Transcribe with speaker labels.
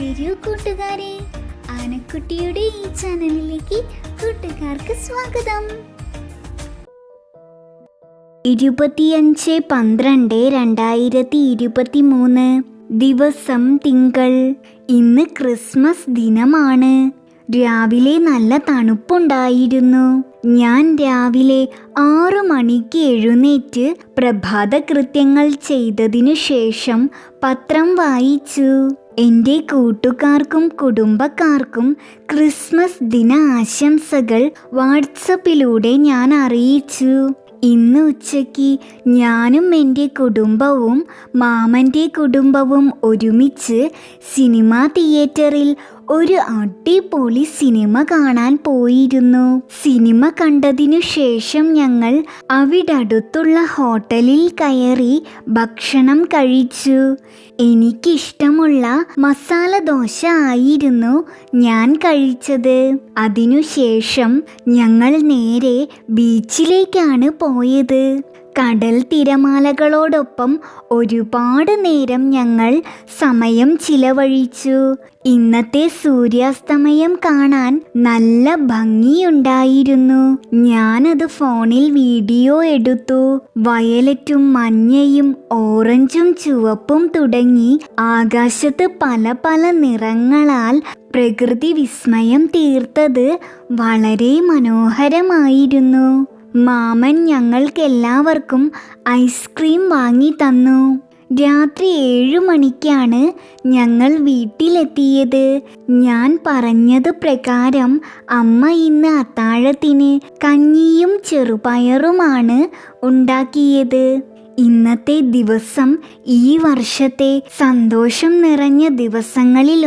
Speaker 1: വരൂ കൂട്ടുകാരെ. ആനക്കുട്ടിയുടെ ഈ ചാനലിലേക്ക് കൂട്ടുകാർക്ക് സ്വാഗതം. ഇരുപത്തിയഞ്ച് പന്ത്രണ്ട് രണ്ടായിരത്തി ഇരുപത്തി മൂന്ന് ദിവസം തിങ്കൾ. ഇന്ന് ക്രിസ്മസ് ദിനമാണ്. രാവിലെ നല്ല തണുപ്പുണ്ടായിരുന്നു. ഞാൻ രാവിലെ ആറു മണിക്ക് എഴുന്നേറ്റ് പ്രഭാത കൃത്യങ്ങൾ ചെയ്തതിനു ശേഷം പത്രം വായിച്ചു. എന്റെ കൂട്ടുകാർക്കും കുടുംബക്കാർക്കും ക്രിസ്മസ് ദിന ആശംസകൾ വാട്സപ്പിലൂടെ ഞാൻ അറിയിച്ചു. ഇന്ന് ഉച്ചയ്ക്ക് ഞാനും എന്റെ കുടുംബവും മാമന്റെ കുടുംബവും ഒരുമിച്ച് സിനിമാ തിയേറ്ററിൽ ഒരു അടിപൊളി സിനിമ കാണാൻ പോയിരുന്നു. സിനിമ കണ്ടതിനു ശേഷം ഞങ്ങൾ അവിടെ അടുത്തുള്ള ഹോട്ടലിൽ കയറി ഭക്ഷണം കഴിച്ചു. എനിക്കിഷ്ടമുള്ള മസാല ദോശ ആയിരുന്നു ഞാൻ കഴിച്ചത്. അതിനുശേഷം ഞങ്ങൾ നേരെ ബീച്ചിലേക്കാണ് പോയത്. കടൽ തിരമാലകളോടൊപ്പം ഒരുപാട് നേരം ഞങ്ങൾ സമയം ചിലവഴിച്ചു. ഇന്നത്തെ സൂര്യാസ്തമയം കാണാൻ നല്ല ഭംഗിയുണ്ടായിരുന്നു. ഞാനത് ഫോണിൽ വീഡിയോ എടുത്തു. വയലറ്റും മഞ്ഞയും ഓറഞ്ചും ചുവപ്പും തുടങ്ങി ആകാശത്ത് പല പല നിറങ്ങളാൽ പ്രകൃതി വിസ്മയം തീർത്തത് വളരെ മനോഹരമായിരുന്നു. മാമൻ ഞങ്ങൾക്കെല്ലാവർക്കും ഐസ്ക്രീം വാങ്ങി തന്നു. രാത്രി ഏഴു മണിക്കാണ് ഞങ്ങൾ വീട്ടിലെത്തിയത്. ഞാൻ പറഞ്ഞത് പ്രകാരം അമ്മ ഇന്ന് അത്താഴത്തിന് കഞ്ഞിയും ചെറുപയറുമാണ് ഉണ്ടാക്കിയത്. ഇന്നത്തെ ദിവസം ഈ വർഷത്തെ സന്തോഷം നിറഞ്ഞ ദിവസങ്ങളിൽ